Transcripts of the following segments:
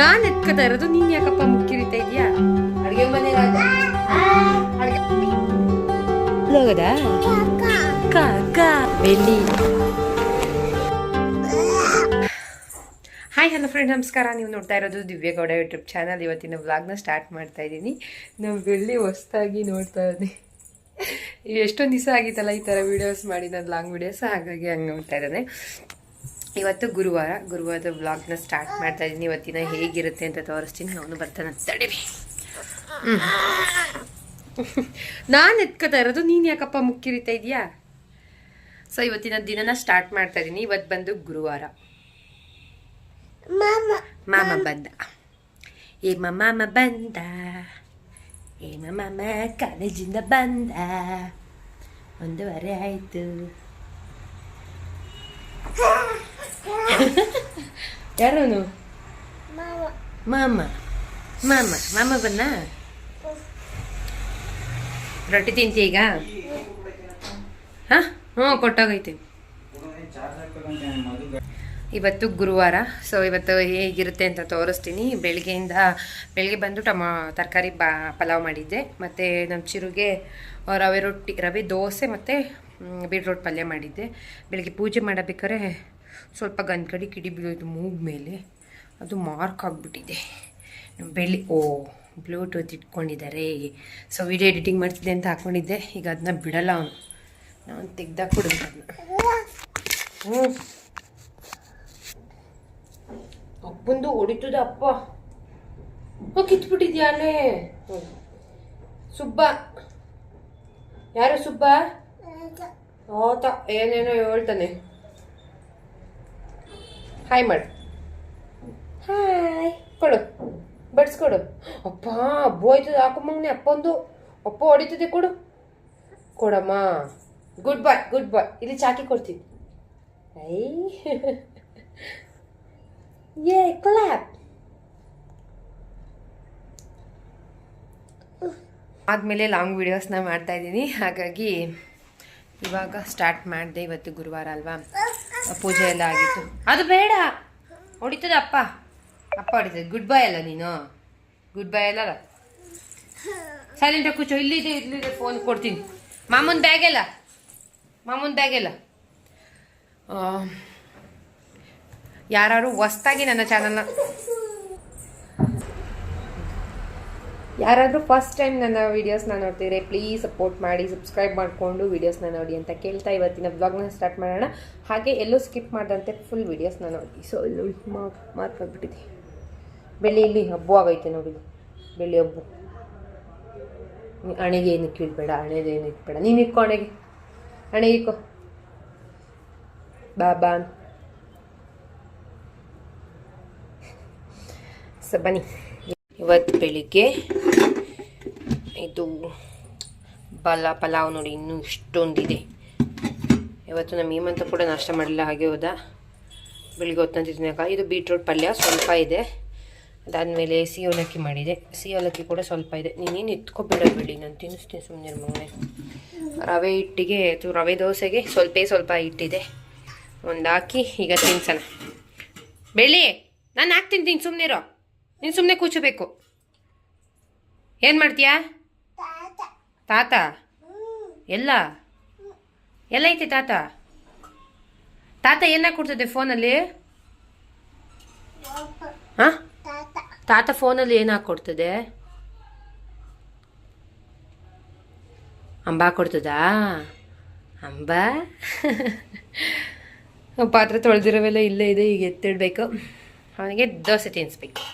ನಾನ್ ಎತ್ಕೋತಾ ಇರೋದು ನೀನ್ ಯಾಕಪ್ಪ ಮುಕ್ಕಿರಿತಾ ಇದೆಯಾ ಅಡುಗೆ ಮನೆ ಹೋಗದಾ? ಬೆಳ್ಳಿ ಹಾಯ್ ಹಲೋ ಫ್ರೆಂಡ್ ನಮಸ್ಕಾರ. ನೀವು ನೋಡ್ತಾ ಇರೋದು ದಿವ್ಯಗೌಡ ಯೂಟ್ಯೂಬ್ ಚಾನಲ್ ಇವತ್ತಿನ ವ್ಲಾಗ್ನ ಸ್ಟಾರ್ಟ್ ಮಾಡ್ತಾ ಇದ್ದೀನಿ. ನಾವು ಬೆಳ್ಳಿ ಹೊಸ್ದಾಗಿ ನೋಡ್ತಾ ಇದ್ದೀನಿ ಎಷ್ಟೊಂದು ದಿವಸ ಆಗಿತ್ತಲ್ಲ ಈ ಥರ ವೀಡಿಯೋಸ್ ಮಾಡಿ ನಾನು ಲಾಂಗ್ ವೀಡಿಯೋಸ್ ಹಾಗಾಗಿ ಹಂಗೆ ನೋಡ್ತಾ ಇದ್ದಾನೆ. ಇವತ್ತು ಗುರುವಾರ ಗುರುವಾರದ ವ್ಲಾಗ್ನ ಸ್ಟಾರ್ಟ್ ಮಾಡ್ತಾ ಇದ್ದೀನಿ. ಇವತ್ತಿನ ಹೇಗಿರುತ್ತೆ ಅಂತ ತೋರಿಸ್ತೀನಿ. ಅವನು ಬರ್ತಾನೆ ತಡೀರಿ. ನಾನು ಎತ್ಕೋತಾ ಇರೋದು ನೀನು ಯಾಕಪ್ಪ ಮುಕ್ಕಿರಿತಾ ಇದೆಯಾ ಸೊ ಇವತ್ತಿನ ದಿನನ ಸ್ಟಾರ್ಟ್ ಮಾಡ್ತಾ ಇದ್ದೀನಿ. ಇವತ್ತು ಬಂದು ಗುರುವಾರ. ಮಾಮ. ಬಂದ. ಏ ಮಾಮ ಬಂದ. ಏ ಮಾಮ ಕಾಲೇಜಿಂದ ಬಂದ. ಒಂದೂವರೆ ಆಯ್ತು. ಯಾರನು? ಮಾಮ. ಮಾಮ. ಮಾಮ ಬನ್ನ? ರೊಟ್ಟಿ ತಿಂತಿ ಈಗ? ಹಾಂ? ಹ್ಞೂ ಕೊಟ್ಟೋಗೈತಿ ಇವತ್ತು ಗುರುವಾರ, ಸೊ ಇವತ್ತು ಹೇಗಿರುತ್ತೆ ಅಂತ ತೋರಿಸ್ತೀನಿ. ಬೆಳಗ್ಗೆಯಿಂದ, ಬೆಳಗ್ಗೆ ಬಂದು ಟಮಾ, ತರಕಾರಿ ಬಾ, ಪಲಾವ್ ಮಾಡಿದ್ದೆ. ಮತ್ತು ನಮ್ಮ ಚಿರುಗೆ, ರವೆ ರೊಟ್ಟಿ, ರವೆ ದೋಸೆ ಮತ್ತು ಬೀಟ್ರೋಟ್ ಪಲ್ಯ ಮಾಡಿದ್ದೆ. ಬೆಳಗ್ಗೆ ಪೂಜೆ ಮಾಡಬೇಕಾದ್ರೆ ಸ್ವಲ್ಪ ಗಂದ್ಕಡಿ ಕಿಡಿ ಬೀಳೋದು ಮೂಗ್ ಮೇಲೆ. ಅದು ಮಾರ್ಕ್ ಆಗಿಬಿಟ್ಟಿದೆ. ಬೆಳ್ಳಿ ಓ, ಬ್ಲೂಟೂತ್ ಇಟ್ಕೊಂಡಿದ್ದಾರೆ. ಸೊ ವಿಡಿಯೋ ಎಡಿಟಿಂಗ್ ಮಾಡ್ತಿದ್ದೆ ಅಂತ ಹಾಕ್ಕೊಂಡಿದ್ದೆ ಈಗ ಅದನ್ನ ಬಿಡಲ್ಲ ಅವನು. ನಾನು ತೆಗ್ದಾಕ್ ಕೊಡುತ್ತೆ ಅದನ್ನ ಹ್ಞೂ ಅಪ್ಪಂದು ಹೊಡಿತದ ಅಪ್ಪ. ಅಪ್ಪ ಕಿತ್ಬಿಟ್ಟಿದ್ಯಾ ಅಲ್ಲೇ? ಸುಬ್ಬ. ಯಾರು ಸುಬ್ಬ? ಆತ ಏನೇನೋ ಹೇಳ್ತಾನೆ. ಹಾಯ್ ಮಾಡು. ಹಾಯ್ ಕೊಡು. ಬಡ್ಸ್ಕೊಡು. ಅಪ್ಪ, ಅಬ್ಬು ಆಯ್ತದ ಹಾಕೊಂಬಂಗ್ನೆ ಅಪ್ಪಂದು. ಅಪ್ಪ, ಹೊಡಿತದೆ ಕೊಡು. ಕೊಡಮ್ಮ. ಗುಡ್ ಬಾಯ್ ಗುಡ್ ಬಾಯ್ ಇಲ್ಲಿ ಚಾಕಿ ಕೊಡ್ತೀನಿ. ಐ. ಏ ಕ್ಲಾಪ್ ಆದಮೇಲೆ ಲಾಂಗ್ ವೀಡಿಯೋಸ್ನ ಮಾಡ್ತಾ ಇದ್ದೀನಿ. ಹಾಗಾಗಿ ಇವಾಗ ಸ್ಟಾರ್ಟ್ ಮಾಡಿದೆ ಇವತ್ತು ಗುರುವಾರ ಅಲ್ವಾ? ಪೂಜೆ ಎಲ್ಲ ಆಗಿತ್ತು. ಅದು ಬೇಡ. ಹೊಡಿತದ ಅಪ್ಪ. ಅಪ್ಪ ಹೊಡಿತದೆ. ಗುಡ್ ಬೈ ಅಲ್ಲ ನೀನು? ಗುಡ್ ಬೈ ಅಲ್ಲ? ಸೈಲೆಂಟ್ ಕೂಚೋ ಇಲ್ಲಿದೆ ಇಲ್ಲಿದೆ ಫೋನ್ ಕೊಡ್ತೀನಿ. ಮಾಮೂನ್ ಬ್ಯಾಗ್ ಎಲ್ಲ? ಮಾಮೂನ್ ಬ್ಯಾಗ್ ಎಲ್ಲ? ಯಾರು ಹೊಸ್ದಾಗಿ ನನ್ನ ಚಾನಲ್ನ ಯಾರಾದರೂ ಫಸ್ಟ್ ಟೈಮ್ ನನ್ನ ವೀಡಿಯೋಸ್ನ ನೋಡ್ತಿದ್ರೆ ಪ್ಲೀಸ್ ಸಪೋರ್ಟ್ ಮಾಡಿ ಸಬ್ಸ್ಕ್ರೈಬ್ ಮಾಡಿಕೊಂಡು ವೀಡಿಯೋಸ್ನ ನೋಡಿ ಅಂತ ಕೇಳ್ತಾ ಇವತ್ತಿನ ಬ್ಲಾಗ್ನ ಸ್ಟಾರ್ಟ್ ಮಾಡೋಣ. ಹಾಗೆ ಎಲ್ಲೂ ಸ್ಕಿಪ್ ಮಾಡದಂತೆ ಫುಲ್ ವೀಡಿಯೋಸ್ನ ನೋಡಿ. ಸೊ ಇಲ್ಲಿ ಮಾರ್ಕ್ ಆಗಿಬಿಟ್ಟಿದೆ. ಬೆಳ್ಳಿ ಇಲ್ಲಿ ಹಬ್ಬು ಆಗೈತೆ ನೋಡಿ. ಬೆಳ್ಳಿ ಹಬ್ಬ. ಹಣೆಗೆ ಏನು ಕೀಳ್ಬೇಡ ಹಣೆದು ಏನು ಇಟ್ಬೇಡ ನೀನು ಇಟ್ಕೊ ಹಣೆಗೆ. ಹಣೆಗೆ ಇಕ್ಕೋ ಬಾಬಾ ಸೊ, ಬನ್ನಿ. ಇವತ್ತು ಬೆಳಿಗ್ಗೆ ಇದು ಬಲ ಪಲಾವ್ ನೋಡಿ, ಇನ್ನೂ ಇಷ್ಟೊಂದಿದೆ. ಇವತ್ತು ನಮ್ಮ ಹೇಮಂತ ಕೂಡ ನಾಷ್ಟ ಮಾಡಿಲ್ಲ, ಹಾಗೆ ಹೋದ. ಬೆಳಿಗ್ಗೆ ಹೊತ್ತಂತ ತಿನ್ನಕ ಇದು ಬೀಟ್ರೂಟ್ ಪಲ್ಯ, ಸ್ವಲ್ಪ ಇದೆ. ಅದಾದಮೇಲೆ ಸಿ ಅವಲಕ್ಕಿ ಮಾಡಿದೆ. ಸಿ ಅವಲಕ್ಕಿ ಕೂಡ ಸ್ವಲ್ಪ ಇದೆ. ನೀನೇನು ಎತ್ಕೊಬೇಡ ಬಿಡಿ, ನಾನು ತಿನ್ನಿಸ್ತೀನಿ ಸುಮ್ಮನೆ ಮಗನೇ ರವೆ ಹಿಟ್ಟಿಗೆ ಅಥವಾ ರವೆ ದೋಸೆಗೆ ಸ್ವಲ್ಪ ಸ್ವಲ್ಪ ಹಿಟ್ಟಿದೆ. ಒಂದು ಹಾಕಿ ಈಗ ತಿನ್ಸೋಣ. ಬೆಳಿ ನಾನು ಹಾಕ್ತೀನಿ, ತಿನ್ ಸುಮ್ಮನೆ ನೀನು ಸುಮ್ಮನೆ ಕೂಚಬೇಕು ಏನು ಮಾಡ್ತೀಯಾ? ತಾತ. ಎಲ್ಲ? ಎಲ್ಲ ಐತೆ ತಾತ? ತಾತ ಏನ ಕೊಡ್ತದೆ ಫೋನಲ್ಲಿ? ಹಾ? ತಾತ ಫೋನಲ್ಲಿ ಏನು ಕೊಡ್ತದೆ? ಅಂಬಾ ಕೊಡ್ತದಾ? ಅಂಬಾ? ಪಾತ್ರೆ ತೊಳೆದಿರೋವೆಲ್ಲ ಇಲ್ಲೇ ಇದೆ, ಈಗ ಎತ್ತಿಡ್ಬೇಕು. ಅವನಿಗೆ ದೋಸೆ ತಿನ್ನಿಸ್ಬೇಕು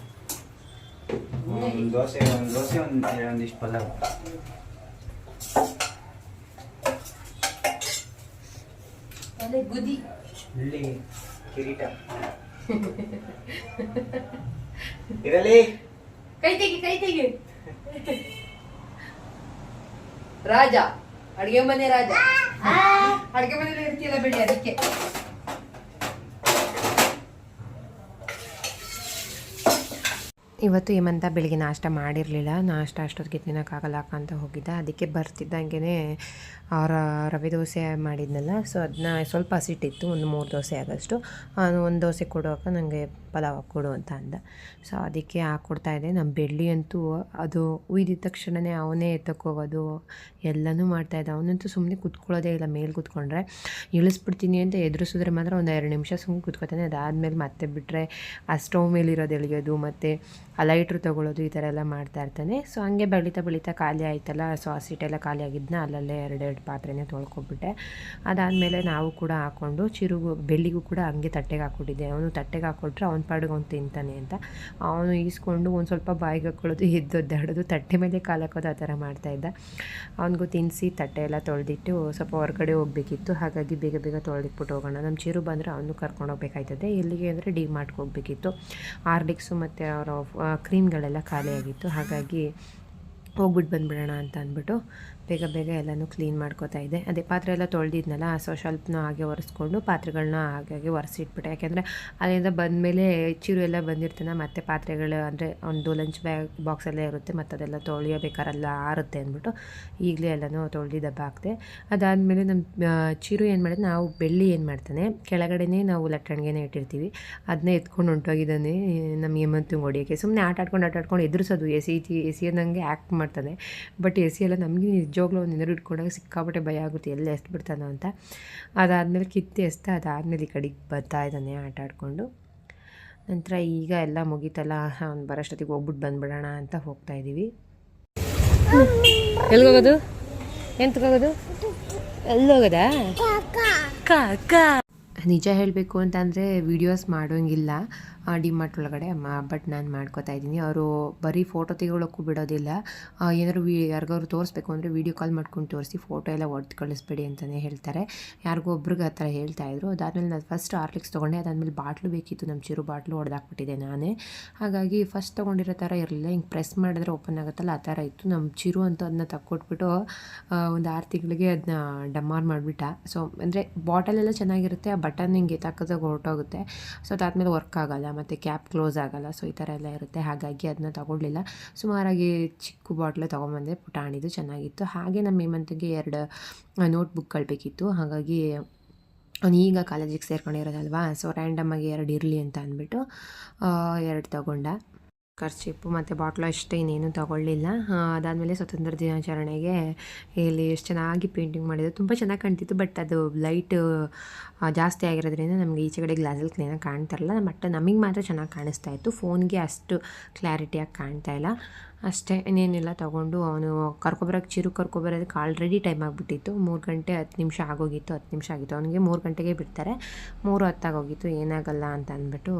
ಒಂದು ದೋಸೆ ಒಂದು ದೋಸೆ ಒಂದು ಒಂದಿಷ್ಟು ಪಲಾವ್ ಅದೇ ಗುದಿ ಇಲ್ಲಿ ಕಿರೀಟ ಇರಲಿ ಕೈ ತೆಗಿ ಕೈ ತೆಗಿ ರಾಜ ಅಡುಗೆ ಮನೆ ರಾಜ ಅಡ್ಗೆ ಮನೆಯಲ್ಲಿ ಇರ್ತೀಯಲ್ಲ ಬಿಡಿ ಅದಕ್ಕೆ ಇವತ್ತು ಹೇಮಂತ ಬೆಳಿಗ್ಗೆ ನಾಷ್ಟ ಮಾಡಿರಲಿಲ್ಲ. ನಾಷ್ಟ ಅಷ್ಟೊತ್ತಿಗೆ ತಿನ್ನೋಕ್ಕಾಗಲ್ಲ ಅಂತ ಹೋಗಿದ್ದ. ಅದಕ್ಕೆ ಬರ್ತಿದ್ದಂಗೆ ಅವರ ರವೆ ದೋಸೆ ಮಾಡಿದ್ನಲ್ಲ. ಸೊ ಅದನ್ನ ಸ್ವಲ್ಪ ಹಸಿಟ್ಟಿತ್ತು. ಒಂದು ಮೂರು ದೋಸೆ ಆಗೋಷ್ಟು. ಒಂದು ದೋಸೆ ಕೊಡುವಾಗ ನನಗೆ ಪಲಾವ್ ಕೊಡು ಅಂತ ಅಂದ. ಸೊ ಅದಕ್ಕೆ ಹಾಕ್ಕೊಡ್ತಾ ಇದೆ ನಮ್ಮ ಬೆಳ್ಳಿ ಅಂತೂ ಅದು ಉಯ್ದಿದ ತಕ್ಷಣವೇ ಅವನೇ ಎತ್ತಕ್ಕೋಗೋದು ಎಲ್ಲನೂ ಮಾಡ್ತಾಯಿದ್ದ ಅವನಂತೂ ಸುಮ್ಮನೆ ಕುತ್ಕೊಳ್ಳೋದೇ ಇಲ್ಲ, ಮೇಲೆ ಕೂತ್ಕೊಂಡ್ರೆ. ಇಳಿಸ್ಬಿಡ್ತೀನಿ ಅಂತ ಎದುರಿಸಿದ್ರೆ ಮಾತ್ರ ಒಂದು ಎರಡು ನಿಮಿಷ ಸುಮ್ಮನೆ ಕುತ್ಕೊತಾನೆ. ಅದಾದಮೇಲೆ ಮತ್ತೆ ಬಿಟ್ಟರೆ ಆ ಸ್ಟವ್ ಮೇಲಿರೋದು ಎಳಿಯೋದು, ಮತ್ತು ಆ ಲೈಟ್ರು ತೊಗೊಳ್ಳೋದು ಈ ಥರ ಎಲ್ಲ ಮಾಡ್ತಾ ಇರ್ತಾನೆ. ಸೊ ಹಂಗೆ ಬೆಳೀತಾ ಬೆಳೀತಾ ಖಾಲಿ ಆಯ್ತಲ್ಲ. ಸೊ ಆ ಸೀಟೆಲ್ಲ ಖಾಲಿ ಆಗಿದ್ದನ್ನ ಅಲ್ಲಲ್ಲೇ ಎರಡೆರಡು ಪಾತ್ರೆನೇ ತೊಳ್ಕೊಬಿಟ್ಟೆ. ಅದಾದಮೇಲೆ ನಾವು ಕೂಡ ಹಾಕ್ಕೊಂಡು ಚಿರುಗು, ಬೆಳ್ಳಿಗೂ ಕೂಡ ಹಂಗೆ ತಟ್ಟೆಗೆ ಹಾಕ್ಕೊಟ್ಟಿದ್ದೆ. ಅವನು ತಟ್ಟೆಗೆ ಹಾಕ್ಕೊಟ್ರೆ ಅವ್ನ ಪಾಡಿಗೆ ಅವ್ನು ತಿಂತಾನೆ ಅಂತ. ಅವನು ಈಸ್ಕೊಂಡು ಒಂದು ಸ್ವಲ್ಪ ಬಾಯಿಗೆ ಹಾಕ್ಕೊಳ್ಳೋದು ಎದ್ದೊದ್ದಾಡೋದು ತಟ್ಟೆ ಮೇಲೆ ಕಾಲು ಹಾಕೋದು ಆ ಥರ ಮಾಡ್ತಾಯಿದ್ದ ಅವನಿಗೂ ತಿನ್ನಿಸಿ ತಟ್ಟೆ ಎಲ್ಲ ತೊಳೆದಿಟ್ಟು ಸ್ವಲ್ಪ ಹೊರಗಡೆ ಹೋಗಬೇಕಿತ್ತು. ಹಾಗಾಗಿ ಬೇಗ ಬೇಗ ತೊಳೆದಿಟ್ಬಿಟ್ಟು ಹೋಗೋಣ. ನಮ್ಮ ಚಿರು ಬಂದರೆ ಅವನು ಕರ್ಕೊಂಡು ಹೋಗ್ಬೇಕಾಯ್ತದೆ. ಎಲ್ಲಿಗೆ ಅಂದರೆ ಡಿ ಮಾರ್ಟ್ಗೆ ಹೋಗಬೇಕಿತ್ತು. ಆರ್ಲಿಕ್ಸು ಮತ್ತು ಅವರ ಕ್ರೀಮ್ಗಳೆಲ್ಲ ಖಾಲಿಯಾಗಿತ್ತು. ಹಾಗಾಗಿ ಹೋಗ್ಬಿಟ್ಟು ಬಂದ್ಬಿಡೋಣ ಅಂತ ಅಂದ್ಬಿಟ್ಟು ಬೇಗ ಬೇಗ ಎಲ್ಲನೂ ಕ್ಲೀನ್ ಮಾಡ್ಕೋತಾ ಇದ್ದೆ. ಅದೇ ಪಾತ್ರೆ ಎಲ್ಲ ತೊಳೆದಿದ್ನಲ್ಲ ಸೊ ಸ್ವಲ್ಪನೂ ಹಾಗೆ ಒರೆಸ್ಕೊಂಡು ಪಾತ್ರೆಗಳನ್ನ ಹಾಗಾಗಿ ಹಾಗೆ ಒರೆಸಿಟ್ಬಿಟ್ಟೆ. ಯಾಕೆಂದರೆ ಅಲ್ಲಿಂದ ಬಂದಮೇಲೆ ಚಿರು ಎಲ್ಲ ಬಂದಿರ್ತಾನೆ, ಮತ್ತು ಪಾತ್ರೆಗಳು ಅಂದರೆ ಒಂದು ಲಂಚ್ ಬ್ಯಾಗ್ ಬಾಕ್ಸಲ್ಲೇ ಇರುತ್ತೆ, ಮತ್ತು ಅದೆಲ್ಲ ತೊಳೆಯಬೇಕಾರೆಲ್ಲ ಆರುತ್ತೆ ಅಂದ್ಬಿಟ್ಟು ಈಗಲೇ ಎಲ್ಲನೂ ತೊಳೆದು ದಬ್ಬ ಹಾಕ್ದೆ. ಅದಾದಮೇಲೆ ನಮ್ಮ ಚೀರು ಏನು ಮಾಡಿದೆ, ನಾವು ಬೆಳ್ಳಿ ಏನು ಮಾಡ್ತಾನೆ, ಕೆಳಗಡೆನೇ ನಾವು ಲಟ್ಟಣಿಗೆನೇ ಇಟ್ಟಿರ್ತೀವಿ. ಅದನ್ನೇ ಎತ್ಕೊಂಡು ಹೊಂಟೋಗಿದ್ದಾನೆ ನಮ್ಮ ಹೇಮಂತು ಹೊಡಿಯೋಕ್ಕೆ ಸುಮ್ಮನೆ ಆಟ ಆಡ್ಕೊಂಡು ಆಟ ಆಡ್ಕೊಂಡು ಎದುರಿಸೋದು, ಎ ಸಿ ಎ ಸಿ ಅನ್ನಂಗೆ ಆ್ಯಕ್ಟ್ ಮಾಡ್ತಾನೆ. ಬಟ್ ಎ ಸಿ ಎಲ್ಲ ನಮಗೆ ನಿಜವಾಗ್ಲೂ ಒಂದು ನೀರು ಇಟ್ಕೊಂಡಾಗ ಸಿಕ್ಕಾಪಟ್ಟೆ ಭಯ ಆಗುತ್ತೆ ಎಲ್ಲ ಎಸ್ದು ಬಿಡ್ತಾನೋ ಅಂತ. ಅದಾದಮೇಲೆ ಕಿತ್ತಿ ಎಸ್ತ ಅದಾದಮೇಲೆ ಈ ಕಡೆಗೆ ಬರ್ತಾ ಇದ್ದಾನೆ ಆಟ ಆಡಿಕೊಂಡು. ನಂತರ ಈಗ ಎಲ್ಲ ಮುಗೀತಲ್ಲ ಅವ್ನು ಬರೋಷ್ಟೊತ್ತಿಗೆ ಹೋಗ್ಬಿಟ್ಟು ಬಂದ್ಬಿಡೋಣ ಅಂತ ಹೋಗ್ತಾ ಇದ್ದೀವಿ. ಎಲ್ಲಿಗೋಗೋದು ಎಂತಕ್ಕೋಗೋದು ಎಲ್ಲೋಗೋದಾ ನಿಜ ಹೇಳಬೇಕು ಅಂತಂದರೆ ವೀಡಿಯೋಸ್ ಮಾಡೋಂಗಿಲ್ಲ. ಡಿಮಾರ್ಟ್ ಒಳಗಡೆ ಬಟ್ ನಾನು ಮಾಡ್ಕೋತಾ ಇದ್ದೀನಿ. ಅವರು ಬರೀ ಫೋಟೋ ತೆಗೊಳ್ಳೋಕ್ಕೂ ಬಿಡೋದಿಲ್ಲ. ಏನಾದರೂ ವಿ, ಯಾರಿಗಾದ್ರು ತೋರಿಸ್ಬೇಕು ಅಂದರೆ ವೀಡಿಯೋ ಕಾಲ್ ಮಾಡ್ಕೊಂಡು ತೋರಿಸಿ ಫೋಟೋ ಎಲ್ಲ ಒಡ್ದು ಕಳಿಸ್ಬೇಡಿ ಅಂತಲೇ ಹೇಳ್ತಾರೆ. ಯಾರಿಗೋ ಒಬ್ರಿಗೆ ಆ ಥರ ಹೇಳ್ತಾಯಿದ್ರು ಅದಾದಮೇಲೆ ನಾನು ಫಸ್ಟ್ ಆರ್ಲಿಕ್ಸ್ ತೊಗೊಂಡೆ. ಅದಾದಮೇಲೆ ಬಾಟ್ಲು ಬೇಕಿತ್ತು. ನಮ್ಮ ಚಿರು ಬಾಟ್ಲು ಹೊಡೆದಾಕ್ಬಿಟ್ಟಿದ್ದೆ ನಾನೇ. ಹಾಗಾಗಿ ಫಸ್ಟ್ ತೊಗೊಂಡಿರೋ ಥರ ಇರಲಿಲ್ಲ. ಹಿಂಗೆ ಪ್ರೆಸ್ ಮಾಡಿದ್ರೆ ಓಪನ್ ಆಗುತ್ತಲ್ಲ, ಆ ಥರ ಇತ್ತು. ನಮ್ಮ ಚಿರು ಅಂತೂ ಅದನ್ನ ತಕ್ಕೊಟ್ಬಿಟ್ಟು ಒಂದು ಆರು ತಿಂಗಳಿಗೆ ಅದನ್ನ ಡಮಾರ್ ಮಾಡಿಬಿಟ್ಟ. ಸೊ ಅಂದರೆ ಬಾಟಲೆಲ್ಲ ಚೆನ್ನಾಗಿರುತ್ತೆ. ಆ ಬಟನ್ ಹಿಂಗೆ ತಕ್ಕದಾಗ ಹೊರಟೋಗುತ್ತೆ. ಸೊ ಅದಾದಮೇಲೆ ವರ್ಕ್ ಆಗಲ್ಲ. ಮತ್ತು ಕ್ಯಾಪ್ ಕ್ಲೋಸ್ ಆಗೋಲ್ಲ, ಸೊ ಈ ಥರ ಎಲ್ಲ ಇರುತ್ತೆ. ಹಾಗಾಗಿ ಅದನ್ನ ತೊಗೊಳ್ಳಿಲ್ಲ. ಸುಮಾರಾಗಿ ಚಿಕ್ಕ ಬಾಟ್ಲೆ ತೊಗೊಂಬಂದೆ ಪುಟಾಣಿದು ಚೆನ್ನಾಗಿತ್ತು. ಹಾಗೆ ನಮ್ಮ ಹೇಮಂತಿಗೆ ಎರಡು ನೋಟ್ಬುಕ್ಗಳು ಬೇಕಿತ್ತು. ಹಾಗಾಗಿ ಅವನು ಈಗ ಕಾಲೇಜಿಗೆ ಸೇರ್ಕೊಂಡಿರೋದಲ್ವಾ, ಸೊ ರ್ಯಾಂಡಮ್ಮಾಗಿ ಎರಡು ಇರಲಿ ಅಂತ ಅಂದ್ಬಿಟ್ಟು ಎರಡು ತಗೊಂಡ. ಖರ್ಚಿಪ್ಪು ಮತ್ತು ಬಾಟ್ಲು ಅಷ್ಟೇ, ಇನ್ನೇನು ತೊಗೊಳ್ಳಿಲ್ಲ. ಅದಾದಮೇಲೆ ಸ್ವತಂತ್ರ ದಿನಾಚರಣೆಗೆ ಇಲ್ಲಿ ಎಷ್ಟು ಚೆನ್ನಾಗಿ ಪೇಂಟಿಂಗ್ ಮಾಡಿದ್ರು. ತುಂಬ ಚೆನ್ನಾಗಿ ಕಾಣ್ತಿತ್ತು ಬಟ್ ಅದು ಲೈಟ್ ಜಾಸ್ತಿ ಆಗಿರೋದ್ರಿಂದ ನಮಗೆ ಈಚೆ ಕಡೆ ಗ್ಲಾಸಲ್ಲಿ ಕ್ಲೀನಾಗಿ ಇರಲಿಲ್ಲ ಬಟ್ ನಮಗೆ ಮಾತ್ರ ಚೆನ್ನಾಗಿ ಕಾಣಿಸ್ತಾ ಇತ್ತು. ಫೋನ್ಗೆ ಅಷ್ಟು ಕ್ಲಾರಿಟಿಯಾಗಿ ಕಾಣ್ತಾ ಇಲ್ಲ. ಅಷ್ಟೇ, ಇನ್ನೇನೆಲ್ಲ, ತೊಗೊಂಡು ಅವನು ಕರ್ಕೊಬರೋಕೆ ಚಿರು ಕರ್ಕೊಬರೋದಕ್ಕೆ ಆಲ್ರೆಡಿ ಟೈಮ್ ಆಗಿಬಿಟ್ಟಿತ್ತು. ಮೂರು ಗಂಟೆ ಹತ್ತು ನಿಮಿಷ ಆಗೋಗಿತ್ತು, ಹತ್ತು ನಿಮಿಷ ಆಗಿತ್ತು. ಅವನಿಗೆ ಮೂರು ಗಂಟೆಗೆ ಬಿಡ್ತಾರೆ. ಮೂರು ಹತ್ತಾಗೋಗಿತ್ತು ಏನಾಗಲ್ಲ ಅಂತ ಅಂದ್ಬಿಟ್ಟು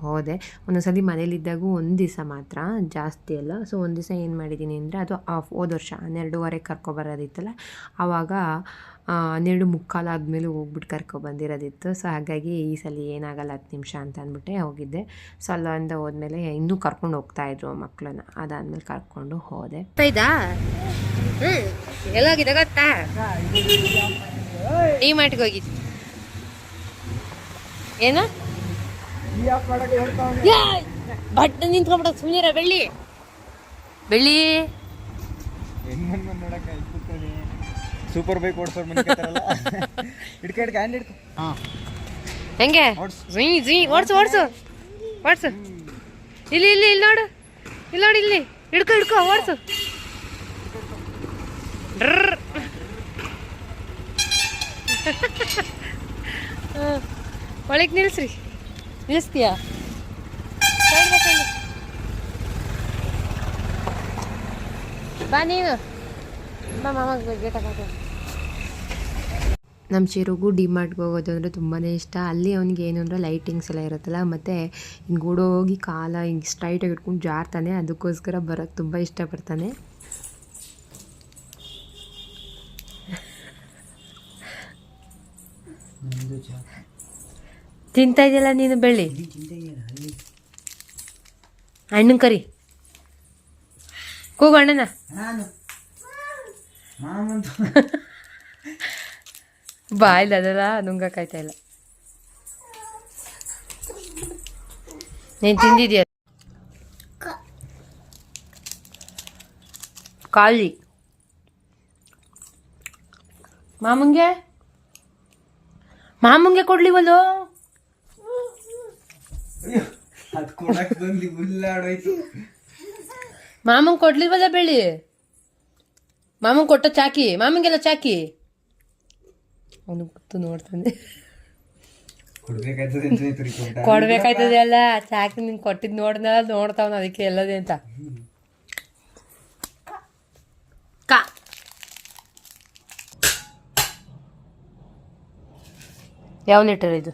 ಹೋದೆ. ಒಂದೊಂದ್ಸಲಿ ಮನೇಲಿದ್ದಾಗೂ ಒಂದು ದಿವಸ ಮಾತ್ರ, ಜಾಸ್ತಿ ಅಲ್ಲ. ಸೊ ಒಂದು ದಿವಸ ಏನು ಮಾಡಿದ್ದೀನಿ ಅಂದರೆ ಅದು ಆ ಹೋದ ವರ್ಷ ಹನ್ನೆರಡೂವರೆಗೆ ಕರ್ಕೊಬರೋದಿತ್ತಲ್ಲ ಆವಾಗ ಆ, ಮುಕ್ಕಾಲು ಆದಮೇಲೆ ಹೋಗ್ಬಿಟ್ಟು ಕರ್ಕೊಬಂದಿರೋದಿತ್ತು ಸೊ ಹಾಗಾಗಿ ಈ ಸಲ ಏನಾಗಲ್ಲ ಹತ್ತು ನಿಮಿಷ ಅಂತ ಅಂದ್ಬಿಟ್ಟೆ ಹೋಗಿದ್ದೆ. ಸೊ ಅಲ್ಲಿಂದ ಹೋದ್ಮೇಲೆ ಇನ್ನೂ ಕರ್ಕೊಂಡು ಹೋಗ್ತಾ ಇದ್ರು ಮಕ್ಕಳನ್ನ ಅದಾದ್ಮೇಲೆ ಕರ್ಕೊಂಡು ಹೋದೆ. ಎಲ್ಲೋಗಿದೆ ಗೊತ್ತಾ? ಡಿ ಮಾರ್ಟ್ಗೆ ಹೋಗಿದ್ದು ಏನು? ಬಟ್ ನಿಂತ್ಕೊಂಡ್ಬಿಡ. ಸುಮ್ಮನೆ ಬೆಳ್ಳಿ. ಬೆಳ್ಳಿ. ಸೂಪರ್ ಬೈಕ್ ಓಡಿಸೋರು ಮನಿಕತ್ತಾರಲ್ಲ ಹಿಡ್ಕ ಹಿಡ್ಕ ಹ್ಯಾಂಡ್ ಹಿಡ್ಕ. ಹಾಂ. ಹೆಂಗೆ? ಓಡ್ಸು. ಜೀ ಓಡಿಸು ಓಡ್ಸು. ಓಡ್ಸು. ಇಲ್ಲಿ ಇಲ್ಲಿ ಇಲ್ಲಿ ನೋಡು. ಇಲ್ಲಿ ನೋಡಿ ಇಲ್ಲಿ. ಹಿಡ್ಕೊ ಹಿಡ್ಕೊ ಓಡಿಸು. ಒಳಗೆ ನಿಲ್ಲಿಸ್ರಿ ನಿಲ್ಲಿಸ್ತೀಯಾ. ಬಾ ನೀನು. ಮಾಮಗೆ ನಮ್ಮ ಚಿರುಗೂ ಡಿ ಮಾರ್ಟ್ಗೆ ಹೋಗೋದು ಅಂದರೆ ತುಂಬಾ ಇಷ್ಟ. ಅಲ್ಲಿ ಅವ್ನಿಗೆ ಏನು ಅಂದರೆ ಲೈಟಿಂಗ್ಸ್ ಎಲ್ಲ ಇರುತ್ತಲ್ಲ ಮತ್ತು ಹಿಂಗೆ ಓಡೋಗಿ ಕಾಲ ಹಿಂಗೆ ಸ್ಟ್ರೈಟಾಗಿ ಇಟ್ಕೊಂಡು ಜಾರ್ತಾನೆ ಅದಕ್ಕೋಸ್ಕರ ಬರೋಕ್ಕೆ ತುಂಬ ಇಷ್ಟಪಡ್ತಾನೆ. ತಿಂತಾ ಇದೆಯಲ್ಲ ನೀನು ಬೆಳ್ಳಿ? ಹಣ್ಣು ಕರಿ. ಕೂಗಣ್ಣನ ಅಣ್ಣನ. ಬಾಯ್ಲ ಅದಲ್ಲ ನುಂಗಕ್ಕಾಯ್ತಾ ಇಲ್ಲ. ನೀನ್ ತಿಂದಿದ್ಯಾ? ಕಾಳಿ ಮಾಮಂಗೆ? ಮಾಮಂಗೆ ಕೊಡ್ಲಿವಲ್ಲೋ ಕೊಡ್ಲಿ ಮಾಮಂಗೆ ಕೊಡ್ಲಿಲ್ವಲ್ಲ ಬೆಳಿ ಮಾಮಂಗೆ ಕೊಟ್ಟ ಚಾಕಿ ಮಾಮಂಗೆಲ್ಲ ಚಾಕಿ. ಅವನು ಕೂತು ನೋಡ್ತಾನೆ. ಕೊಡ್ಬೇಕಾಯ್ತದೆ ಅಲ್ಲ ಚಾಕಿ ನಿಂಗೆ ಕೊಟ್ಟಿದ್ ನೋಡ್ದಲ್ಲ ನೋಡ್ತಾವನ ಅದಕ್ಕೆ ಎಲ್ಲದೆ ಅಂತ. ಕಾ. ಯಾವ ಲೀಟರ್ ಇದು?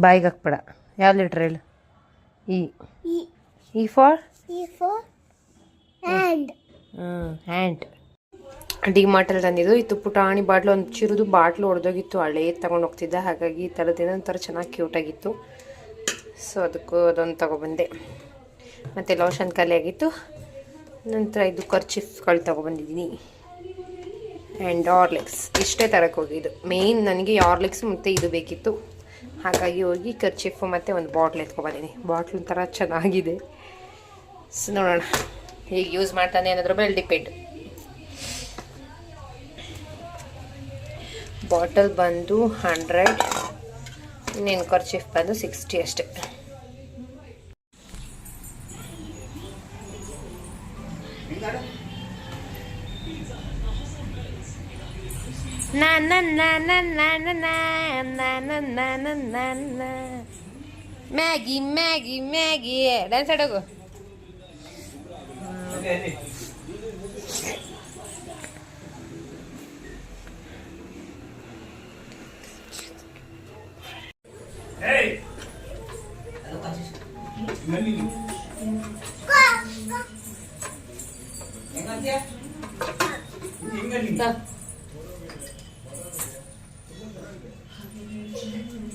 ಬಾಯಿಗೆ ಹಾಕ್ಬೇಡ. ಯಾವ ಲೀಟರ್ ಹೇಳು? ಈ. ಈ. ಫಾರ್ ಹ್ಞೂ ಹ್ಯಾಂಡ್ ಡಿ ಮಾರ್ಟಲ್ಲಿ ತಂದಿದ್ದು. ಇತ್ತು ಪುಟಾಣಿ ಬಾಟ್ಲು, ಒಂದು ಚಿರುದು ಬಾಟ್ಲು ಹೊಡೆದೋಗಿತ್ತು ಹಳೆ ತಗೊಂಡು ಹೋಗ್ತಿದ್ದೆ. ಹಾಗಾಗಿ ಈ ಥರದ್ದೇನೋ ಒಂಥರ ಚೆನ್ನಾಗಿ ಕ್ಯೂಟಾಗಿತ್ತು ಸೊ ಅದಕ್ಕೂ ಅದೊಂದು ತಗೊಬಂದೆ. ಮತ್ತು ಲೋಷನ್ ಖಾಲಿ ಆಗಿತ್ತು. ನಂತರ ಇದು ಕರ್ಚಿಫ್ಗಳು ತೊಗೊಬಂದಿದ್ದೀನಿ. ಆ್ಯಂಡ್ ಆರ್ಲಿಕ್ಸ್ ಇಷ್ಟೇ ತರಕ್ಕೆ ಹೋಗಿದ್ದು. ಮೇಯ್ನ್ ನನಗೆ ಆರ್ಲಿಕ್ಸ್ ಮತ್ತು ಇದು ಬೇಕಿತ್ತು. ಹಾಗಾಗಿ ಹೋಗಿ ಕರ್ಚಿಫು ಮತ್ತು ಒಂದು ಬಾಟ್ಲ್ ಎತ್ಕೊಬಂದಿನಿ. ಬಾಟ್ಲ್ ಥರ ಚೆನ್ನಾಗಿದೆ. ಸೊ ನೋಡೋಣ. ಹೇಗೆ ಯೂಸ್ ಮಾಡ್ತಾನೆ ಅನ್ನೋದ್ರ ಮೇಲೆ ಡಿಪೆಂಡ್ ಬಾಟಲ್ ಬಂದು ಹಂಡ್ರೆಡ್ ಇನ್ನೇನು ಖರ್ಚಿಫ್ ಬಂದು ಸಿಕ್ಸ್ಟಿ ಅಷ್ಟೆ ಮ್ಯಾಗಿ ಮ್ಯಾಗಿ ಮ್ಯಾಗಿ ಡ್ಯಾನ್ಸ್ ಆಡೋಗು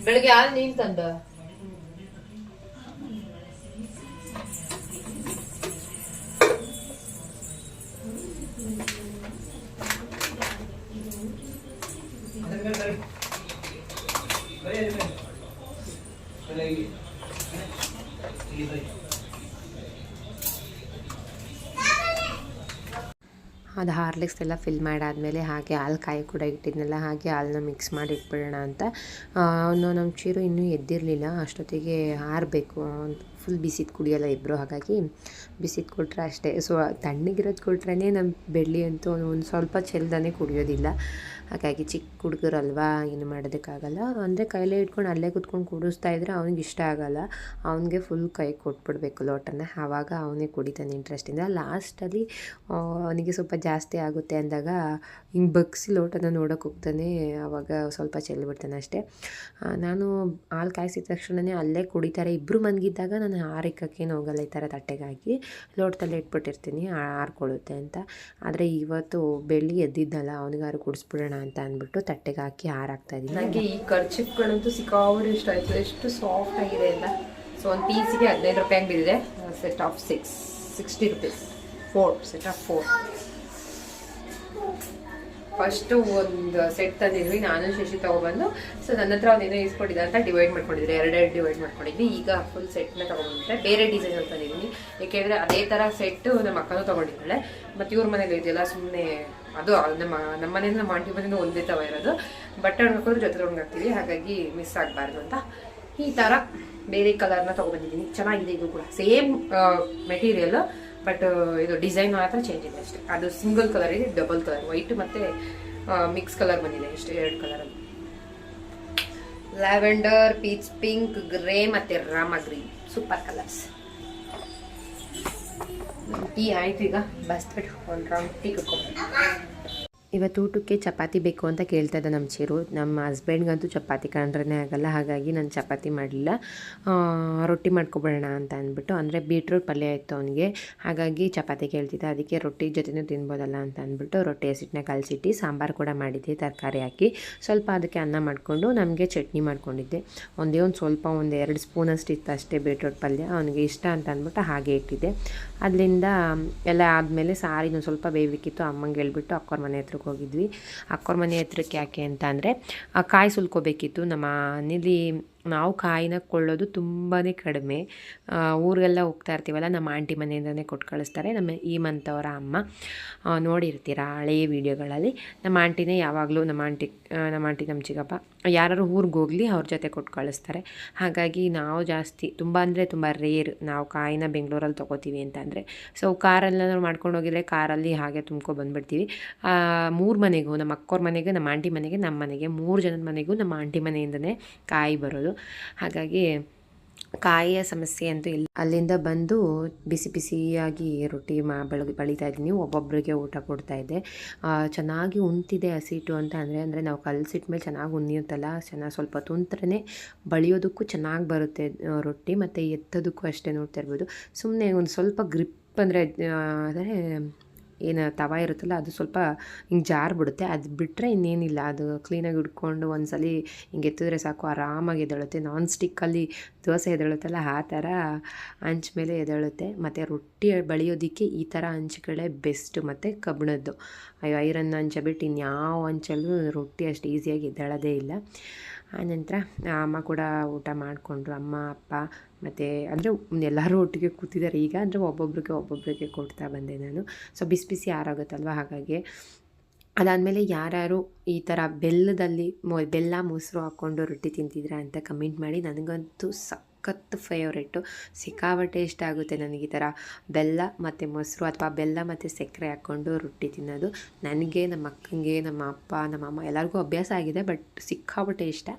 ಬೆಳಿಗ್ಗೆ ಹಾಲು ನೀನ್ ತಂದ ಅದು ಹಾರ್ಲಿಕ್ಸ್ ಎಲ್ಲ ಫಿಲ್ ಮಾಡಾದಮೇಲೆ ಹಾಗೆ ಹಾಲು ಕಾಯಿ ಕೂಡ ಇಟ್ಟಿದ್ನಲ್ಲ, ಹಾಗೆ ಹಾಲನ್ನ ಮಿಕ್ಸ್ ಮಾಡಿ ಇಟ್ಬಿಡೋಣ ಅಂತ ಅವನು ನಮ್ಮ ಚೀರು ಇನ್ನೂ ಎದ್ದಿರಲಿಲ್ಲ. ಅಷ್ಟೊತ್ತಿಗೆ ಹಾರಬೇಕು. ಫುಲ್ ಬಿಸಿದು ಕುಡಿಯೋಲ್ಲ ಇಬ್ಬರು ಹಾಗಾಗಿ ಬಿಸಿದು ಕೊಟ್ಟರೆ ಅಷ್ಟೇ. ಸೊ ತಣ್ಣಗಿರೋದು ಕೊಟ್ರೇ ನಮ್ಮ ಬೆಳ್ಳಿ ಅಂತೂ ಒಂದು ಸ್ವಲ್ಪ ಚೆಲ್ದಾನೆ ಕುಡಿಯೋದಿಲ್ಲ. ಹಾಗಾಗಿ ಚಿಕ್ಕ ಹುಡುಗರಲ್ವಾ, ಏನು ಮಾಡೋದಕ್ಕಾಗಲ್ಲ. ಅಂದರೆ ಕೈಲೇ ಇಟ್ಕೊಂಡು ಅಲ್ಲೇ ಕುತ್ಕೊಂಡು ಕುಡಿಸ್ತಾ ಇದ್ರೆ ಅವ್ನಿಗೆ ಇಷ್ಟ ಆಗಲ್ಲ. ಅವನಿಗೆ ಫುಲ್ ಕೈ ಕೊಟ್ಬಿಡ್ಬೇಕು ಲೋಟನ. ಆವಾಗ ಅವನೇ ಕುಡಿತಾನೆ ಇಂಟ್ರೆಸ್ಟಿಂದ ಲಾಸ್ಟಲ್ಲಿ ಅವನಿಗೆ ಸ್ವಲ್ಪ ಜಾಸ್ತಿ ಆಗುತ್ತೆ ಅಂದಾಗ ಹಿಂಗೆ ಬಗ್ಸಿ ಲೋಟನ ನೋಡೋಕೆ ಹೋಗ್ತಾನೆ. ಆವಾಗ ಸ್ವಲ್ಪ ಚೆಲ್ಬಿಡ್ತಾನೆ ಅಷ್ಟೇ. ನಾನು ಹಾಲು ಕಾಯಿಸಿದ ತಕ್ಷಣವೇ ಅಲ್ಲೇ ಕುಡಿತಾರೆ. ಇಬ್ಬರು ಮನಗಿದ್ದಾಗ ನಾನು ಆರಿಕ್ಕಕ್ಕೇನು ಹೋಗಲ್ಲ ಈ ಥರ ತಟ್ಟೆಗಾಗಿ. ಲೋಟದಲ್ಲಿ ಇಟ್ಬಿಟ್ಟಿರ್ತೀನಿ ಆರ್ಕೊಳ್ಳುತ್ತೆ ಅಂತ. ಆದರೆ ಇವತ್ತು ಬೆಳ್ಳಿ ಎದ್ದಿದ್ದಲ್ಲ, ಅವನಿಗಾರು ಕುಡಿಸ್ಬಿಡೋಣ ಅಂತ ಅಂದ್ಬಿಟ್ಟು ತಟ್ಟೆಗೆ ಹಾಕಿ ಹಾರಾಕ್ತಾ ಇದ್ದೀನಿ. ನನಗೆ ಈ ಖರ್ಚುಗಳಂತೂ ಸಿಕ್ಕಾಬಡಿ ಇಷ್ಟ ಆಯಿತು. ಎಷ್ಟು ಸಾಫ್ಟ್ ಆಗಿದೆ ಅಂತ. ಸೊ ಒಂದು ಪೀಸಿಗೆ ಹದಿನೈದು ರೂಪಾಯಿ ಹಂಗೆ ಬಿದ್ದಿದೆ set of six sixty rupees four set of four first ಒಂದು ಸೆಟ್ ತಂದಿದ್ವಿ. ನಾನು ಶಶಿ ತಗೊಬಂದು ಸೊ ನನ್ನ ಹತ್ರ ಒಂದೇನೋ ಇಸ್ಕೊಂಡಿದ್ದೆ ಅಂತ ಡಿವೈಡ್ ಮಾಡ್ಕೊಂಡಿದ್ವಿ ಎರಡೆರಡು ಡಿವೈಡ್ ಮಾಡ್ಕೊಂಡಿದ್ವಿ. ಈಗ ಫುಲ್ ಸೆಟ್ನ ತೊಗೊಂಡ್ಬಿಟ್ಟೆ ಬೇರೆ ಡಿಸೈನ್ ಅಂತ ತಂದಿದ್ದೀನಿ. ಏಕೆಂದರೆ ಅದೇ ಥರ ಸೆಟ್ಟು ನಮ್ಮ ಅಕ್ಕನೂ ತೊಗೊಂಡಿದ್ದಾಳೆ. ಮತ್ತು ಇವ್ರ ಮನೇಲಿ ಇದೆಯಲ್ಲ ಸುಮ್ಮನೆ ಅದು ನಮ್ಮ ನಮ್ಮ ಮನೆಯಿಂದ ಆಂಟಿ ಮನೆಯಿಂದ ಒಂದೇ ತವ ಇರೋದು. ಬಟ್ಟೆ ಒಣಗಾಕೋದ್ರೆ ಜೊತೆ ಹಾಕ್ತೀವಿ ಹಾಗಾಗಿ ಮಿಸ್ ಆಗಬಾರ್ದು ಅಂತ. ಈ ಥರ ಬೇರೆ ಕಲರ್ನ ತೊಗೊಬಂದಿದ್ದೀನಿ. ಚೆನ್ನಾಗಿದೆ ಇದು ಕೂಡ. ಸೇಮ್ ಮೆಟೀರಿಯಲ್ ಬಟ್ ಇದು ಡಿಸೈನ್ ಮಾತ್ರ ಚೇಂಜ್ ಇದೆ ಅಷ್ಟೇ. ಅದು ಸಿಂಗಲ್ ಕಲರ್ ಇದೆ ಡಬಲ್ ಕಲರ್ ವೈಟ್ ಮತ್ತು ಮಿಕ್ಸ್ ಕಲರ್ ಬಂದಿದೆ ಇಷ್ಟು ಎರಡು ಕಲರಲ್ಲಿ ಲ್ಯಾವೆಂಡರ್ ಪೀಚ್ ಪಿಂಕ್ ಗ್ರೇ ಮತ್ತು Rama green super colours tea ಆಯ್ತು ಈಗ ಬಸ್ಬಿಟ್ಟು ಒಂದು ರೌಂಡ್ ಟೀ ಕುಡ್ಕೊಂಡು ಇವತ್ತು ಊಟಕ್ಕೆ ಚಪಾತಿ ಬೇಕು ಅಂತ ಕೇಳ್ತಾ ಇದ್ದ ನಮ್ಮ ಚೀರು. ನಮ್ಮ ಹಸ್ಬೆಂಡ್ಗಂತೂ ಚಪಾತಿ ಕಂಡ್ರೇ ಆಗಲ್ಲ, ಹಾಗಾಗಿ ನಾನು ಚಪಾತಿ ಮಾಡಲಿಲ್ಲ. ರೊಟ್ಟಿ ಮಾಡ್ಕೊಬಿಡೋಣ ಅಂತ ಅಂದ್ಬಿಟ್ಟು, ಅಂದರೆ ಬೀಟ್ರೂಟ್ ಪಲ್ಯ ಇತ್ತು ಅವನಿಗೆ. ಹಾಗಾಗಿ ಚಪಾತಿ ಕೇಳ್ತಿದ್ದೆ, ಅದಕ್ಕೆ ರೊಟ್ಟಿ ಜೊತೆನೂ ತಿನ್ಬೋದಲ್ಲ ಅಂತ ಅಂದ್ಬಿಟ್ಟು ರೊಟ್ಟಿ ಹಸಿಟ್ಟನ್ನ ಕಲಸಿಟ್ಟು ಸಾಂಬಾರು ಕೂಡ ಮಾಡಿದ್ದೆ, ತರಕಾರಿ ಹಾಕಿ. ಸ್ವಲ್ಪ ಅದಕ್ಕೆ ಅನ್ನ ಮಾಡಿಕೊಂಡು ನಮಗೆ ಚಟ್ನಿ ಮಾಡ್ಕೊಂಡಿದ್ದೆ. ಒಂದೇ ಒಂದು ಸ್ವಲ್ಪ ಒಂದು ಎರಡು ಸ್ಪೂನಷ್ಟು ಇತ್ತು ಅಷ್ಟೇ ಬೀಟ್ರೂಟ್ ಪಲ್ಯ, ಅವನಿಗೆ ಇಷ್ಟ ಅಂತ ಅಂದ್ಬಿಟ್ಟು ಹಾಗೆ ಇಟ್ಟಿದ್ದೆ. ಅದರಿಂದ ಎಲ್ಲ ಆದಮೇಲೆ ಸಾರಿನೂ ಸ್ವಲ್ಪ ಬೇಯಬೇಕಿತ್ತು ಅಮ್ಮಂಗೆ ಹೇಳ್ಬಿಟ್ಟು ಅಕ್ಕವ್ರ ಮನೆ ಹೋಗಿದ್ವಿ. ಅಕ್ಕೋರ ಮನೆ ಹತ್ರಕ್ಕೆ ಯಾಕೆ ಅಂತ ಅಂದರೆ ಕಾಯಿ ಸುಲ್ಕೋಬೇಕಿತ್ತು. ನಮ್ಮ ಮನೇಲಿ ನಾವು ಕಾಯಿನ ಕೊಳ್ಳೋದು ತುಂಬಾ ಕಡಿಮೆ. ಊರಿಗೆಲ್ಲ ಹೋಗ್ತಾ ಇರ್ತೀವಲ್ಲ, ನಮ್ಮ ಆಂಟಿ ಮನೆಯಿಂದನೇ ಕೊಟ್ಟು ಕಳಿಸ್ತಾರೆ. ನಮ್ಮ ಈ ಮಂತವರ ಅಮ್ಮ ನೋಡಿರ್ತೀರಾ ಹಳೆಯ ವೀಡಿಯೋಗಳಲ್ಲಿ. ನಮ್ಮ ಆಂಟಿನೇ ಯಾವಾಗಲೂ, ನಮ್ಮ ಆಂಟಿ ನಮ್ಮ ಆಂಟಿ, ನಮ್ಮ ಚಿಕ್ಕಪ್ಪ ಯಾರು ಊರಿಗೆ ಹೋಗಲಿ ಅವ್ರ ಜೊತೆ ಕೊಟ್ಟು ಕಳಿಸ್ತಾರೆ. ಹಾಗಾಗಿ ನಾವು ಜಾಸ್ತಿ, ತುಂಬ ಅಂದರೆ ತುಂಬ ರೇರ್ ನಾವು ಕಾಯಿನ ಬೆಂಗಳೂರಲ್ಲಿ ತೊಗೋತೀವಿ ಅಂತ ಅಂದರೆ. ಸೊ ಕಾರಲ್ಲೆಲ್ಲ ಮಾಡ್ಕೊಂಡು ಹೋಗಿದ್ರೆ ಕಾರಲ್ಲಿ ಹಾಗೆ ತುಂಬ್ಕೊ ಬಂದುಬಿಡ್ತೀವಿ. ಮೂರು ಮನೆಗೂ, ನಮ್ಮ ಅಕ್ಕೋರ ಮನೆಗೆ, ನಮ್ಮ ಆಂಟಿ ಮನೆಗೆ, ನಮ್ಮ ಮನೆಗೆ ಮೂರು ಜನದ ಮನೆಗೂ ನಮ್ಮ ಆಂಟಿ ಮನೆಯಿಂದನೇ ಕಾಯಿ ಬರೋದು. ಹಾಗಾಗಿ ಕಾಯಿಯ ಸಮಸ್ಯೆ ಅಂತೂ ಇಲ್ಲ. ಅಲ್ಲಿಂದ ಬಂದು ಬಿಸಿ ಬಿಸಿಯಾಗಿ ರೊಟ್ಟಿ ಮಾ ಬೆಳಗ್ಗೆ ಬಳಿತಾ ಇದ್ದೀನಿ. ಒಬ್ಬೊಬ್ಬರಿಗೆ ಊಟ ಕೊಡ್ತಾ ಇದ್ದೆ. ಚೆನ್ನಾಗಿ ಉಣ್ತಿದೆ ಹಸಿಟ್ಟು ಅಂತ ಅಂದರೆ ಅಂದರೆ ನಾವು ಕಲಸಿಟ್ಟ ಮೇಲೆ ಚೆನ್ನಾಗಿ ಉಣ್ಣಿಯುತ್ತಲ್ಲ ಚೆನ್ನಾಗಿ ಸ್ವಲ್ಪ ತುಂತ್ರನೇ ಬಳಿಯೋದಕ್ಕೂ ಚೆನ್ನಾಗಿ ಬರುತ್ತೆ ರೊಟ್ಟಿ ಮತ್ತು ಎತ್ತೋದಕ್ಕೂ ಅಷ್ಟೇ ನೋಡ್ತಾ ಇರ್ಬೋದು. ಸುಮ್ಮನೆ ಒಂದು ಸ್ವಲ್ಪ ಗ್ರಿಪ್ ಅಂದರೆ ಅಂದರೆ ಏನು ತವ ಇರುತ್ತಲ್ಲ, ಅದು ಸ್ವಲ್ಪ ಹಿಂಗೆ ಜಾರ್ ಬಿಡುತ್ತೆ ಅದು ಬಿಟ್ಟರೆ ಇನ್ನೇನಿಲ್ಲ. ಅದು ಕ್ಲೀನಾಗಿ ಹಿಡ್ಕೊಂಡು ಸಲ ಹಿಂಗೆ ಎತ್ತಿದ್ರೆ ಸಾಕು, ಆರಾಮಾಗಿ ಎದ್ದೇಳುತ್ತೆ ನಾನ್ ಸ್ಟಿಕ್ಕಲ್ಲಿ ದೋಸೆ ಎದ್ದೇಳುತ್ತಲ್ಲ ಆ ಥರ ಹಂಚ್ ಮೇಲೆ ಎದ್ದೇಳುತ್ತೆ ಮತ್ತು ರೊಟ್ಟಿ ಬಳಿಯೋದಕ್ಕೆ ಈ ಥರ ಹಂಚುಗಳೇ ಬೆಸ್ಟು ಮತ್ತು ಕಬ್ಬಿಣದ್ದು ಅಯ್ಯೋ, ಐರನ್ ಹಂಚ ಬಿಟ್ಟು ಇನ್ಯಾವ ಹಂಚಲ್ಲೂ ರೊಟ್ಟಿ ಅಷ್ಟು ಈಸಿಯಾಗಿ ಎದ್ದೇಳೋದೇ ಇಲ್ಲ. ಆನಂತರ ಅಮ್ಮ ಕೂಡ ಊಟ ಮಾಡಿಕೊಂಡ್ರು. ಅಮ್ಮ, ಅಪ್ಪ ಮತ್ತು ಅಂದರೆ ಎಲ್ಲರೂ ಒಟ್ಟಿಗೆ ಕೂತಿದ್ದಾರೆ. ಈಗ ಅಂದರೆ ಒಬ್ಬೊಬ್ರಿಗೆ ಒಬ್ಬೊಬ್ಬರಿಗೆ ಕೊಡ್ತಾ ಬಂದೆ ನಾನು. ಸೊ ಬಿಸಿ ಬಿಸಿ ಯಾರಾಗುತ್ತಲ್ವ ಹಾಗಾಗಿ ಅದಾದಮೇಲೆ ಯಾರ್ಯಾರು ಈ ಥರ ಬೆಲ್ಲದಲ್ಲಿ ಮೊ, ಬೆಲ್ಲ ಮೊಸರು ಹಾಕ್ಕೊಂಡು ರೊಟ್ಟಿ ತಿಂತಿದ್ರಾ ಅಂತ ಕಮೆಂಟ್ ಮಾಡಿ ನನಗಂತೂ ಸಖತ್ ಫೇವ್ರೇಟು ಸಿಕ್ಕಾಬಟ್ಟೆ ಇಷ್ಟ ಆಗುತ್ತೆ ನನಗೆ ಈ ಥರ ಬೆಲ್ಲ ಮತ್ತು ಮೊಸರು ಅಥವಾ ಬೆಲ್ಲ ಮತ್ತು ಸಕ್ಕರೆ ಹಾಕ್ಕೊಂಡು ರೊಟ್ಟಿ ತಿನ್ನೋದು. ನನಗೆ, ನಮ್ಮ ಅಕ್ಕಂಗೆ, ನಮ್ಮ ಅಪ್ಪ, ನಮ್ಮ ಅಮ್ಮ ಎಲ್ಲರಿಗೂ ಅಭ್ಯಾಸ ಆಗಿದೆ ಬಟ್ ಸಿಕ್ಕಾಬಟ್ಟೆ ಇಷ್ಟ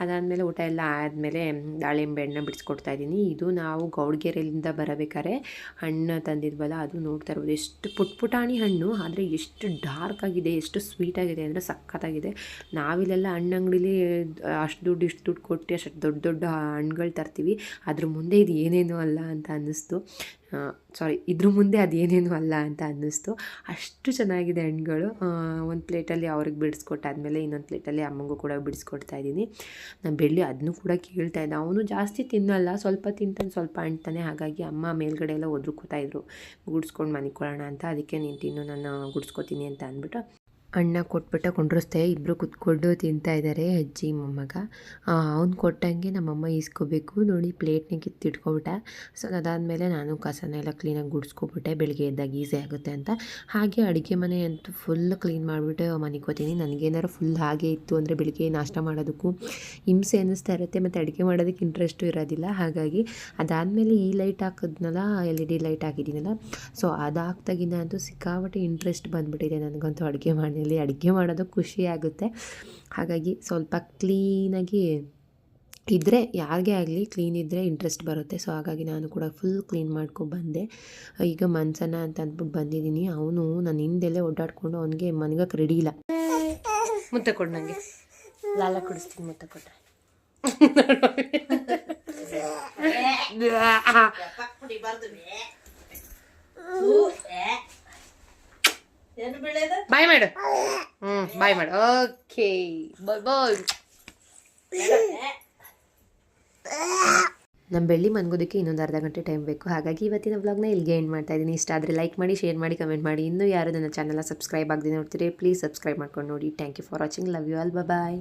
ಅದಾದಮೇಲೆ ಊಟ ಎಲ್ಲ ಆದಮೇಲೆ ದಾಳಿಂಬೆ ಹಣ್ಣು ಬಿಡಿಸ್ಕೊಡ್ತಾ ಇದ್ದೀನಿ. ಇದು ನಾವು ಗೌಡ್ಗೆರೆಯಿಂದ ಬರಬೇಕಾದ್ರೆ ಹಣ್ಣು ತಂದಿದ್ವಲ್ಲ, ಅದು ನೋಡ್ತಾ ಇರ್ಬೋದು. ಎಷ್ಟು ಪುಟ್ ಪುಟಾಣಿ ಹಣ್ಣು, ಆದರೆ ಎಷ್ಟು ಡಾರ್ಕ್ ಆಗಿದೆ, ಎಷ್ಟು ಸ್ವೀಟ್ ಆಗಿದೆ ಅಂದರೆ ಸಖತ್ತಾಗಿದೆ. ನಾವಿಲ್ಲೆಲ್ಲ ಹಣ್ಣು ಅಂಗಡಿಲಿ ಅಷ್ಟು ದುಡ್ಡು, ಇಷ್ಟು ದುಡ್ಡು ಕೊಟ್ಟು ಅಷ್ಟು ದೊಡ್ಡ ದೊಡ್ಡ ಹಣ್ಣುಗಳು ತರ್ತೀವಿ. ಅದ್ರ ಮುಂದೆ ಇದು ಏನೇನು ಅಲ್ಲ ಅಂತ ಅನ್ನಿಸ್ತು. ಸಾರಿ ಇದ್ರ ಮುಂದೆ ಅದೇನೇನು ಅಲ್ಲ ಅಂತ ಅನ್ನಿಸ್ತು. ಅಷ್ಟು ಚೆನ್ನಾಗಿದೆ ಹಣ್ಣುಗಳು. ಒಂದು ಪ್ಲೇಟಲ್ಲಿ ಅವ್ರಿಗೆ ಬಿಡಿಸ್ಕೊಟ್ಟಾದ್ಮೇಲೆ ಇನ್ನೊಂದು ಪ್ಲೇಟಲ್ಲಿ ಅಮ್ಮಂಗೂ ಕೂಡ ಬಿಡಿಸ್ಕೊಡ್ತಾ ಇದ್ದೀನಿ. ನಾನು ಬೆಳ್ಳಿ ಅದನ್ನು ಕೂಡ ಕೇಳ್ತಾ ಇದ್ದೆ. ಅವನು ಜಾಸ್ತಿ ತಿನ್ನಲ್ಲ, ಸ್ವಲ್ಪ ತಿಂತಾನೆ, ಸ್ವಲ್ಪ ಅಂಟ್ತಾನೆ ಹಾಗಾಗಿ ಅಮ್ಮ ಮೇಲ್ಗಡೆ ಎಲ್ಲ ಒದ್ರುಕೋತಾ ಇದ್ರು. ಮನೆ ಕೊಡೋಣ ಅಂತ. ಅದಕ್ಕೆ ನೀನು ತಿನ್ನು, ನಾನು ಗುಡ್ಸ್ಕೊತೀನಿ ಅಂತ ಅಂದ್ಬಿಟ್ಟು ಅಣ್ಣ ಕೊಟ್ಬಿಟ್ಟ ಕೊಂಡ್ರಸ್ತೆ ಇಬ್ಬರು ಕುತ್ಕೊಂಡು ತಿಂತಾ ಇದ್ದಾರೆ ಅಜ್ಜಿ ಮೊಮ್ಮಗ. ಅವ್ನು ಕೊಟ್ಟಂಗೆ ನಮ್ಮಮ್ಮ ಈಸ್ಕೋಬೇಕು. ನೋಡಿ, ಪ್ಲೇಟ್ನ ಕಿತ್ತಿಟ್ಕೊಬಿಟ್ಟ. ಸೊ, ಅದಾದಮೇಲೆ ನಾನು ಕಸನ ಎಲ್ಲ ಕ್ಲೀನಾಗಿ ಗುಡಿಸ್ಕೊಬಿಟ್ಟೆ. ಬೆಳಗ್ಗೆ ಎದ್ದಾಗ ಈಸಿ ಆಗುತ್ತೆ ಅಂತ. ಹಾಗೆ ಅಡುಗೆ ಮನೆ ಅಂತೂ ಫುಲ್ ಕ್ಲೀನ್ ಮಾಡಿಬಿಟ್ಟು ಮನಿಕೋತೀನಿ ನನಗೇನಾರು ಫುಲ್ ಹಾಗೆ ಇತ್ತು ಅಂದರೆ ಬೆಳಿಗ್ಗೆ ನಾಷ್ಟ ಮಾಡೋದಕ್ಕೂ ಹಿಂಸೆ ಅನ್ನಿಸ್ತಾ ಇರುತ್ತೆ. ಮತ್ತು ಅಡುಗೆ ಮಾಡೋದಕ್ಕೆ ಇಂಟ್ರೆಸ್ಟು ಇರೋದಿಲ್ಲ. ಹಾಗಾಗಿ ಅದಾದಮೇಲೆ ಈ ಲೈಟ್ ಹಾಕಿದ್ನಲ್ಲ ಎಲ್ ಇ ಡಿ ಲೈಟ್ ಹಾಕಿದ್ದೀನಲ್ಲ. ಸೊ ಅದು ಅಂತೂ ಸಿಕ್ಕಾಪಟ್ಟೆ ಇಂಟ್ರೆಸ್ಟ್ ಬಂದುಬಿಟ್ಟಿದೆ. ನನಗಂತೂ ಅಡುಗೆ ಮನೆಯಲ್ಲಿ ಅಡುಗೆ ಮಾಡೋದು ಖುಷಿ ಆಗುತ್ತೆ ಹಾಗಾಗಿ ಸ್ವಲ್ಪ ಕ್ಲೀನಾಗಿ ಇದ್ದರೆ ಯಾರಿಗೇ ಆಗಲಿ ಕ್ಲೀನ್ ಇದ್ದರೆ ಇಂಟ್ರೆಸ್ಟ್ ಬರುತ್ತೆ ಸೊ ಹಾಗಾಗಿ ನಾನು ಕೂಡ ಫುಲ್ ಕ್ಲೀನ್ ಮಾಡ್ಕೊಂಡು ಬಂದೆ ಈಗ ಮನ್ಸನ್ನ ಅಂತ ಅಂದ್ಬಿಟ್ಟು ಬಂದಿದ್ದೀನಿ ಅವನು ನಾನು ಹಿಂದೆಲ್ಲೇ ಓಡಾಡ್ಕೊಂಡು ಅವನಿಗೆ ಮನ್ಗಕ್ಕೆ ರೆಡಿ ಇಲ್ಲ ಮುತ್ತ ಕೊಡು ನನಗೆ ಲಾಲ ಕುಡಿಸ್ತೀನಿ ಮುತ್ತ ಕೊಟ್ರೆ ಬಾಯ್ ಮಾಡು. ಹ್ಞೂ ಬಾಯ್ ಮಾಡು. Okay bye bye. ನಮ್ಮ ಬೆಳ್ಳಿ ಮನ್ಗೋದಕ್ಕೆ ಇನ್ನೊಂದು ಅರ್ಧ ಗಂಟೆ ಟೈಮ್ ಬೇಕು. ಹಾಗಾಗಿ ಇವತ್ತಿನ ವ್ಲಾಗ್ನ ಇಲ್ಲಿಗೆ ಎಂಡ್ ಮಾಡ್ತಾ ಇದ್ದೀನಿ. ಇಷ್ಟ ಆದರೆ ಲೈಕ್ ಮಾಡಿ ಶೇರ್ ಮಾಡಿ ಕಮೆಂಟ್ ಮಾಡಿ. ಇನ್ನೂ ಯಾರು ನನ್ನ ಚಾನಲ್ನ ಸಬ್ಸ್ಕ್ರೈಬ್ ಆಗದೆ ನೋಡ್ತೀರಿ ಪ್ಲೀಸ್ ಸಬ್ಸ್ಕ್ರೈಬ್ ಮಾಡ್ಕೊಂಡು ನೋಡಿ. Thank you for watching love you all bye